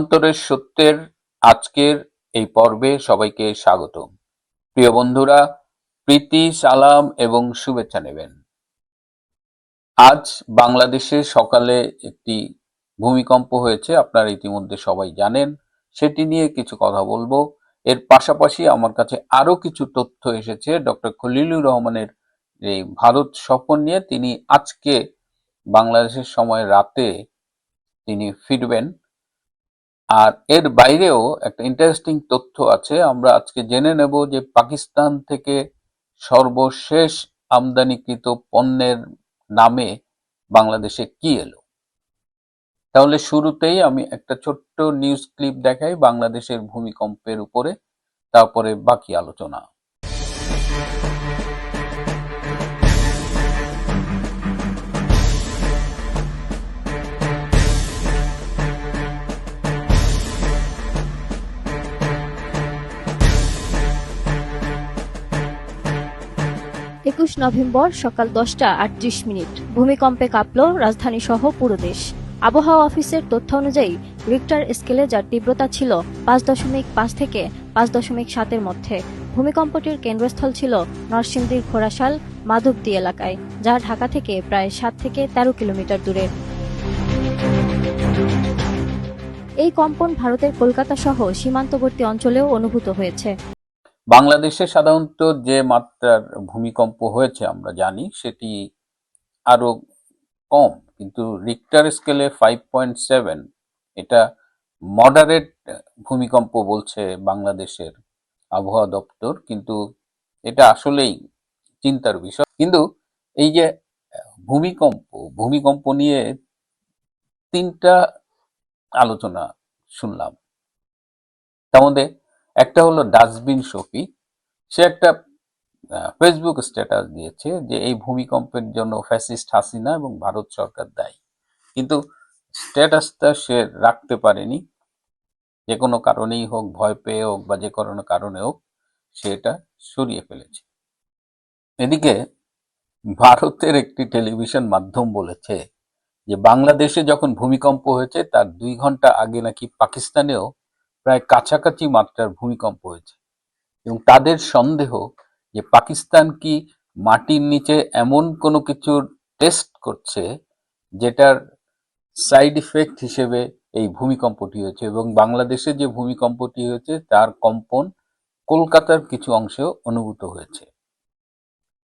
যুগান্তরের সত্যের আজকের এই পর্বে সবাইকে স্বাগতম প্রিয় বন্ধুরা, প্রীতি, সালাম এবং শুভেচ্ছা নেবেন। আজ বাংলাদেশে সকালে একটি ভূমিকম্প হয়েছে, আপনারা ইতিমধ্যে সবাই জানেন। সেটি নিয়ে কিছু কথা বলব। এর পাশাপাশি আমার কাছে আরও কিছু তথ্য এসেছে। ডক্টর খলিলুর রহমানের এই ভারত সফর নিয়ে তিনি আজকে বাংলাদেশের সময় রাতে তিনি ফিরবেন। আর এর বাইরেও একটা ইন্টারেস্টিং তথ্য আছে। আমরা আজকে জেনে নেব যে পাকিস্তান থেকে সর্বশেষ আমদানিকৃত পণ্যের নামে বাংলাদেশে কি এলো? তাহলে শুরুতেই আমি একটা ছোট্ট নিউজ ক্লিপ দেখাই বাংলাদেশের ভূমিকম্পের উপরে, তারপরে বাকি আলোচনা। একুশ নভেম্বর সকাল দশটা আটত্রিশ মিনিট। ভূমিকম্পে কাঁপল রাজধানী সহ পুরো দেশ। আবহাওয়া অফিসের তথ্য অনুযায়ী, রিক্টার স্কেলে যার তীব্রতা ছিল পাঁচ দশমিক পাঁচ থেকে পাঁচ দশমিক সাতের মধ্যে। ভূমিকম্পটির কেন্দ্রস্থল ছিল নরসিংদীর খোরাশাল মাধবদী এলাকায়, যা ঢাকা থেকে প্রায় সাত থেকে তেরো কিলোমিটার দূরে। এই কম্পন ভারতের কলকাতা সহ সীমান্তবর্তী অঞ্চলেও অনুভূত হয়েছে। বাংলাদেশে সাধারণত যে মাত্রার ভূমিকম্প হয়েছে, আমরা জানি, সেটি আরও কম, কিন্তু রিক্টার স্কেলে ফাইভ পয়েন্ট সেভেন এটা মডারেট ভূমিকম্প বলছে বাংলাদেশের আবহাওয়া দপ্তর, কিন্তু এটা আসলেই চিন্তার বিষয়। কিন্তু এই যে ভূমিকম্প ভূমিকম্প নিয়ে তিনটা আলোচনা শুনলাম। তার মধ্যে একটা হলো ডাস্টবিন শফি। সে একটা ফেসবুক স্ট্যাটাস দিয়েছে যে এই ভূমিকম্পের জন্য ফ্যাসিস্ট হাসিনা এবং ভারত সরকার দায়ী। কিন্তু স্ট্যাটাসটা সে রাখতে পারেনি। যে কোনো কারণেই হোক, ভয় পেয়ে হোক বা যে কোনো কারণে হোক, সে এটা সরিয়ে ফেলেছে। এদিকে ভারতের একটি টেলিভিশন মাধ্যম বলেছে যে, বাংলাদেশে যখন ভূমিকম্প হয়েছে, তার দুই ঘণ্টা আগে নাকি পাকিস্তানেও প্রায় কাছাকাছি মাত্রার ভূমিকম্প হয়েছে। এবং তাদের সন্দেহ যে পাকিস্তান কি মাটির নিচে এমন কোনো কিছুর টেস্ট করছে যেটার সাইড ইফেক্ট হিসেবে এই ভূমিকম্পটি হয়েছে এবং বাংলাদেশে যে ভূমিকম্পটি হয়েছে তার কম্পন কলকাতার কিছু অংশেও অনুভূত হয়েছে।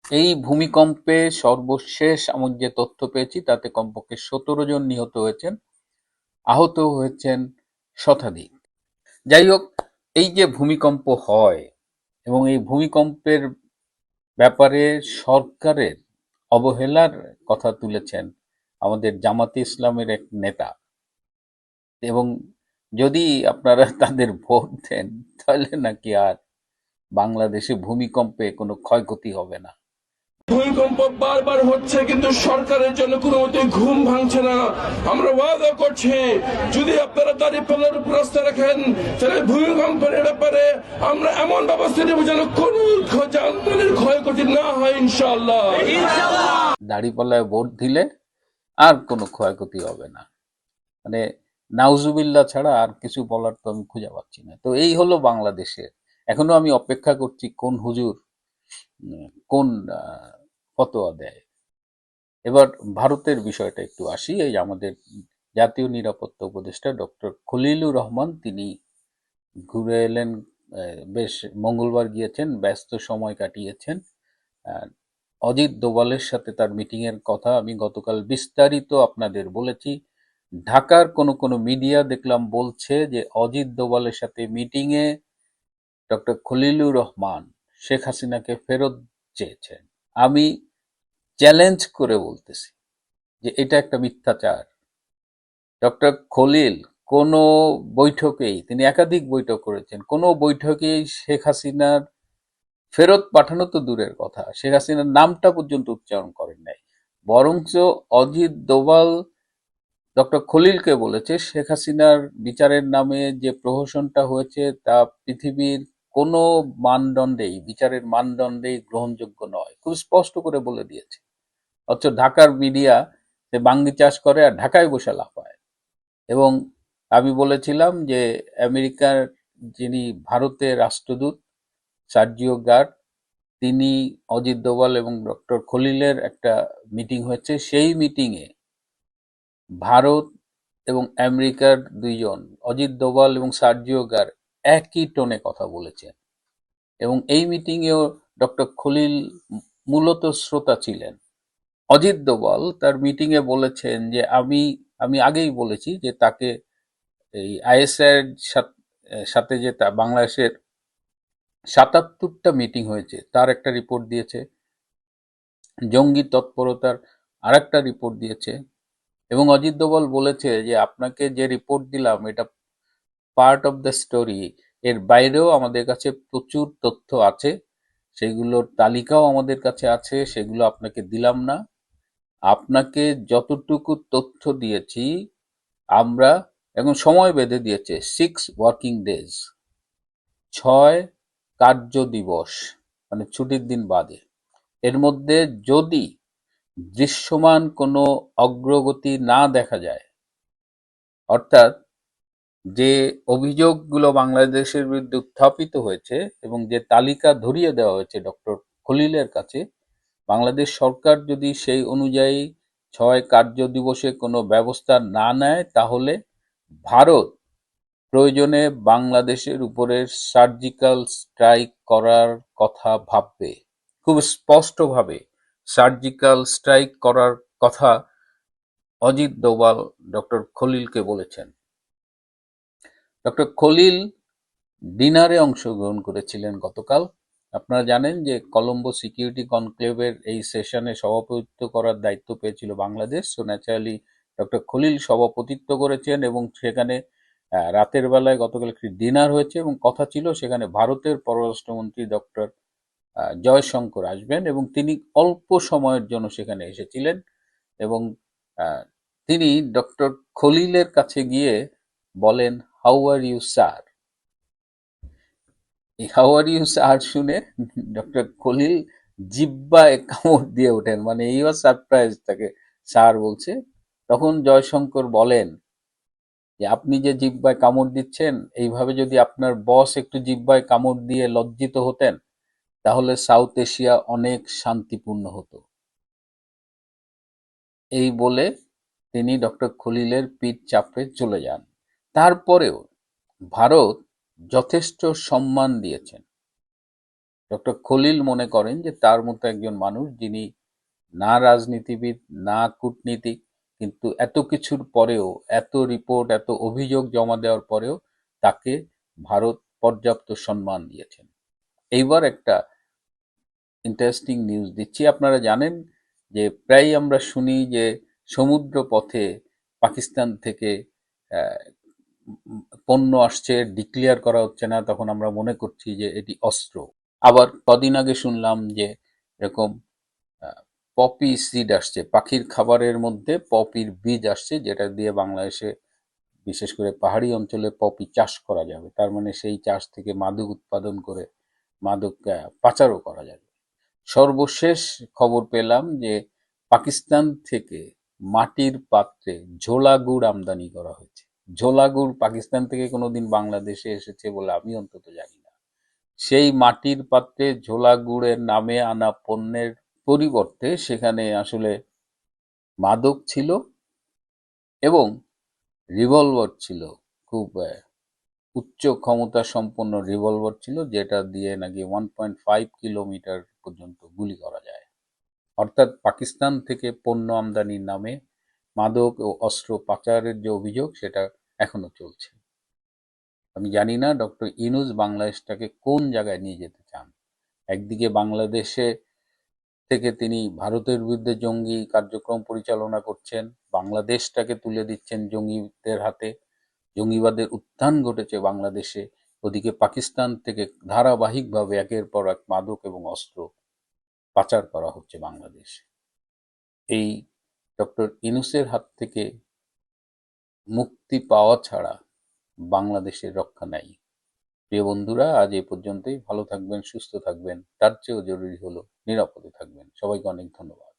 এই ভূমিকম্পে সর্বশেষ আমি যে তথ্য পেয়েছি তাতে কমপক্ষে সতেরো জন নিহত হয়েছেন, আহত হয়েছেন শতাধিক। যাই হোক এই যে ভূমিকম্প হয় এবং এই ভূমিকম্পের ব্যাপারে সরকারের অবহেলার কথা তুলেছেন আমাদের জামাতে ইসলামের এক নেতা। এবং যদি আপনারা তাদের ভোট দেন, তাহলে নাকি আর বাংলাদেশে ভূমিকম্পে কোনো ক্ষয়ক্ষতি হবে না। ভূমিকম্প বারবার হচ্ছে, কিন্তু সরকারের জন্য কোনো মতে ঘুম ভাঙছে না। আমরা ওয়াদা করছি, যদি আপনারা দাঁড়িয়ে পাল্লার উপর রাস্তা রাখেন, তাহলে ভূমিকম্পের ব্যাপারে আমরা এমন ব্যবস্থা নেব যেন কোন যানবাহনের ক্ষয়ক্ষতি না হয়, ইনশাআল্লাহ। দাড়িপাল্লায় ভোট দিলে আর কোনো ক্ষয়ক্ষতি হবে না। মানে নাউজুবিল্লা ছাড়া আর কিছু বলার তো আমি খুঁজে পাচ্ছি না। তো এই হলো বাংলাদেশের। এখনও আমি অপেক্ষা করছি কোন হুজুর কোন ফতোয়া দেয়। এবার ভারতের বিষয়টা একটু আসি। এই আমাদের জাতীয় নিরাপত্তা উপদেষ্টা ডক্টর খলিলুর রহমান তিনি ঘুরে এলেন বেশ মঙ্গলবার গিয়েছেন, ব্যস্ত সময় কাটিয়েছেন। অজিত দোভালের সাথে তার মিটিং এর কথা আমি গতকাল বিস্তারিত আপনাদের বলেছি। ঢাকার কোনো কোনো মিডিয়া দেখলাম বলছে যে অজিত দোভালের সাথে মিটিং এ ডক্টর খলিলুর রহমান শেখ হাসিনাকে ফেরত চেয়েছেন। আমি চ্যালেঞ্জ করে বলতেছি যে এটা একটা মিথ্যাচার। ডক্টর খলিল, কোনো বৈঠকেই, তিনি একাধিক বৈঠক করেছেন, কোনো বৈঠকেই শেখ হাসিনার ফেরত পাঠানো তো দূরের কথা, শেখ হাসিনার নামটা পর্যন্ত উচ্চারণ করেন নাই। বরঞ্চ অজিত দোভাল ডক্টর খলিলকে বলেছে, শেখ হাসিনার বিচারের নামে যে প্রহসনটা হয়েছে, তা পৃথিবীর কোনো মানদণ্ডেই, বিচারের মানদণ্ডেই গ্রহণযোগ্য নয়। খুব স্পষ্ট করে বলে দিয়েছে। অথচ ঢাকার মিডিয়া সে বাঙ্গি চাষ করে আর ঢাকায় বসে লাফায় এবং আমি বলেছিলাম যে আমেরিকার যিনি ভারতের রাষ্ট্রদূত, সার্জিও গার্ড, তিনি অজিত দোভাল এবং ডক্টর খলিলের একটা মিটিং হয়েছে। সেই মিটিংয়ে ভারত এবং আমেরিকার দুইজন, অজিত দোভাল এবং সার্জিও গার একই টোনে কথা বলেছেন। এবং এই মিটিংয়েও ডক্টর খলিল মূলত শ্রোতা ছিলেন। অজিত দোভাল তার মিটিংয়ে বলেছেন যে, আমি আমি আগেই বলেছি যে তাকে এই আইএসআই সাথে যে তা, বাংলাদেশের সাতাত্তরটা মিটিং হয়েছে, তার একটা রিপোর্ট দিয়েছে। জঙ্গি তৎপরতার আরেকটা রিপোর্ট দিয়েছে। এবং অজিত দোভাল বলেছে যে, আপনাকে যে রিপোর্ট দিলাম, এটা পার্ট অফ দ্য স্টোরি এর বাইরেও আমাদের কাছে প্রচুর তথ্য আছে। সেগুলোর তালিকাও আমাদের কাছে আছে, সেগুলো আপনাকে দিলাম না। আপনাকে যতটুকু তথ্য দিয়েছি, আমরা এখন সময় বেঁধে দিয়েছে সিক্স ওয়ার্কিং ডেজ ছয় কার্য দিবস মানে ছুটির দিন বাদে। এর মধ্যে যদি দৃশ্যমান কোনো অগ্রগতি না দেখা যায়, অর্থাৎ যে অভিযোগগুলো বাংলাদেশের বিরুদ্ধে উত্থাপিত হয়েছে এবং যে তালিকা ধরিয়ে দেওয়া হয়েছে ডক্টর খলিলের কাছে, বাংলাদেশ সরকার যদি সেই অনুযায়ী ছয় কার্য দিবসে কোনো ব্যবস্থা না নেয়, তাহলে ভারত প্রয়োজনে বাংলাদেশের উপরে সার্জিক্যাল স্ট্রাইক করার কথা ভাববে। খুব স্পষ্টভাবে সার্জিক্যাল স্ট্রাইক করার কথা অজিত দোভাল ডক্টর খলিলকে বলেছেন। ডক্টর খলিল ডিনারে অংশগ্রহণ করেছিলেন গতকাল। আপনারা জানেন যে কলম্বো সিকিউরিটি কনক্লেভের এই সেশনে সভাপতিত্ব করার দায়িত্ব পেয়েছিল Bangladesh. So naturally doctor Khalil সভাপতিত্ব করেছেন এবং সেখানে রাতের বেলায় গতকাল একটি ডিনার হয়েছে এবং কথা ছিল সেখানে ভারতের পররাষ্ট্রমন্ত্রী ডক্টর জয়শঙ্কর আসবেন এবং তিনি অল্প সময়ের জন্য সেখানে এসেছিলেন এবং তিনি ডক্টর খলিলের কাছে গিয়ে বলেন হাউ আর ইউ স্যার এই হাউ আর ইউ স্যার শুনে ডক্টর খলিল জিব্বায় কামড় দিয়ে ওঠেন। মানে এই সারপ্রাইজ তাকে স্যার বলছে। তখন জয়শঙ্কর বলেন যে, আপনি যে জিব্বায় কামড় দিচ্ছেন, এইভাবে যদি আপনার বস একটু জিব্বায় কামড় দিয়ে লজ্জিত হতেন, তাহলে সাউথ এশিয়া অনেক শান্তিপূর্ণ হতো। এই বলে তিনি ডক্টর খলিলের পিঠ চাপড়ে চলে যান। তারপরেও ভারত যথেষ্ট সম্মান দিয়েছেন। ডক্টর খলিল মনে করেন যে তার মতো একজন মানুষ যিনি না রাজনীতিবিদ, না কূটনীতিক, কিন্তু এত কিছুর পরেও, এত রিপোর্ট, এত অভিযোগ জমা দেওয়ার পরেও তাকে ভারত পর্যাপ্ত সম্মান দিয়েছেন। এইবার একটা ইন্টারেস্টিং নিউজ দিচ্ছি। আপনারা জানেন যে প্রায় আমরা শুনি যে সমুদ্র পথে পাকিস্তান থেকে পণ্য আসছে ডিক্লেয়ার করা হচ্ছে না, তখন আমরা মনে করছি যে এটি অস্ত্র। আবার কদিন আগে শুনলাম যে এরকম পপি সিড আসছে, পাখির খাবারের মধ্যে পপির বীজ আসছে, যেটা দিয়ে বাংলাদেশে বিশেষ করে পাহাড়ি অঞ্চলে পপি চাষ করা যাবে। তার মানে সেই চাষ থেকে মাদক উৎপাদন করে মাদক পাচারও করা যাবে। সর্বশেষ খবর পেলাম যে পাকিস্তান থেকে মাটির পাত্রে ঝোলা গুড় আমদানি করা হয়েছে। ঝোলা গুড় পাকিস্তান থেকে কোনোদিন বাংলাদেশে এসেছে বলে আমি অন্তত জানি না। সেই মাটির পাত্রে ঝোলা গুড়ের নামে আনা পণ্যের পরিবর্তে সেখানে আসলে মাদক ছিল এবং রিভলভার ছিল, খুব উচ্চ ক্ষমতা সম্পন্ন রিভলভার ছিল যেটা দিয়ে নাকি ওয়ান পয়েন্ট ফাইভ কিলোমিটার পর্যন্ত গুলি করা যায়। অর্থাৎ পাকিস্তান থেকে পণ্য আমদানির নামে মাদক ও অস্ত্র পাচারের যে অভিযোগ সেটা এখনও চলছে। আমি জানি না ডক্টর ইনুস বাংলাদেশটাকে কোন জায়গায় নিয়ে যেতে চান। একদিকে বাংলাদেশে থেকে তিনি ভারতের বিরুদ্ধে জঙ্গি কার্যক্রম পরিচালনা করছেন, বাংলাদেশটাকে তুলে দিচ্ছেন জঙ্গিদের হাতে। জঙ্গিবাদের উত্থান ঘটেছে বাংলাদেশে, ওদিকে পাকিস্তান থেকে ধারাবাহিকভাবে একের পর এক মাদক এবং অস্ত্র পাচার করা হচ্ছে বাংলাদেশে। এই ডক্টর ইনুসের হাত থেকে মুক্তি পাওয়া ছাড়া বাংলাদেশের রক্ষা নাই। প্রিয় বন্ধুরা, আজ এ পর্যন্তই। ভালো থাকবেন, সুস্থ থাকবেন। তার চেয়েও জরুরি হলো নিরাপদে থাকবেন। সবাইকে অনেক ধন্যবাদ।